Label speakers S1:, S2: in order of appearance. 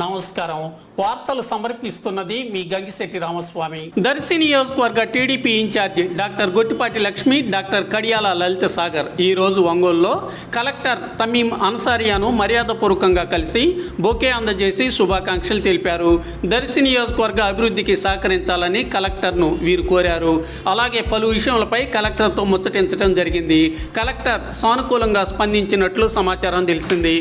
S1: నమస్కారం. వార్తలు సమర్పిస్తున్నది మీ గంగిశెట్టి రామస్వామి. దర్శి నియోజకవర్గ TDP incharge doctor Gottipati Lakshmi doctor Kadiyala Lalitha Sagar. ఈ రోజు ఒంగోలులో కలెక్టర్ తమీం అన్సారియాను మర్యాదపూర్వకంగా కలిసి బొకే అందజేసి శుభాకాంక్షలు తెలిపారు. దర్శి నియోజకవర్గ అభివృద్ధికి సహకరించాలని కలెక్టర్ను వీరు కోరారు. అలాగే పలు విషయాలపై కలెక్టర్తో ముచ్చటించడం జరిగింది. కలెక్టర్ సానుకూలంగా స్పందించినట్లు సమాచారం తెలిసింది.